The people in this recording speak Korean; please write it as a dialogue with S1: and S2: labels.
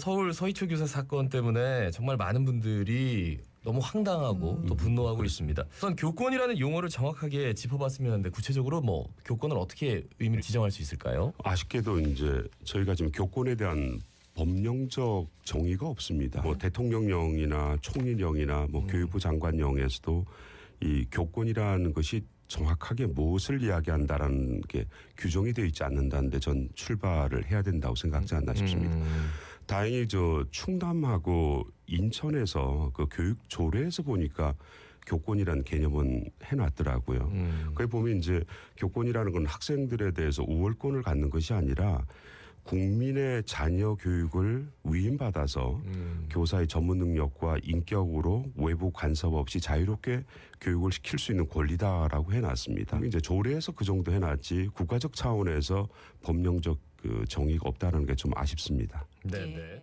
S1: 서울 서희초 교사 사건 때문에 정말 많은 분들이 너무 황당하고
S2: 음.
S1: 또 분노하고 있습니다. 우선 교권이라는 용어를 정확하게 짚어봤으면 하는데 구체적으로 뭐 교권을 어떻게 의미를 지정할 수 있을까요?
S3: 아쉽게도 이제 저희가 지금 교권에 대한 법령적 정의가 없습니다. 뭐 대통령령이나 총리령이나 뭐 교육부 장관령에서도 이 교권이라는 것이 정확하게 무엇을 이야기한다라는 게 규정이 되어 있지 않는다는데 전 출발을 해야 된다고 생각지 않나 싶습니다.
S1: 음.
S3: 다행히 저 충남하고 인천에서 그 교육 조례에서 보니까 교권이라는 개념은 해놨더라고요.
S1: 음.
S3: 거기 보면 이제 교권이라는 건 학생들에 대해서 우월권을 갖는 것이 아니라 국민의 자녀 교육을 위임받아서
S1: 음.
S3: 교사의 전문 능력과 인격으로 외부 간섭 없이 자유롭게 교육을 시킬 수 있는 권리다라고 해놨습니다. 이제 조례에서 그 정도 해놨지 국가적 차원에서 법령적 그 정의가 없다는 게 좀 아쉽습니다.
S1: 네,
S2: 예.
S1: 네.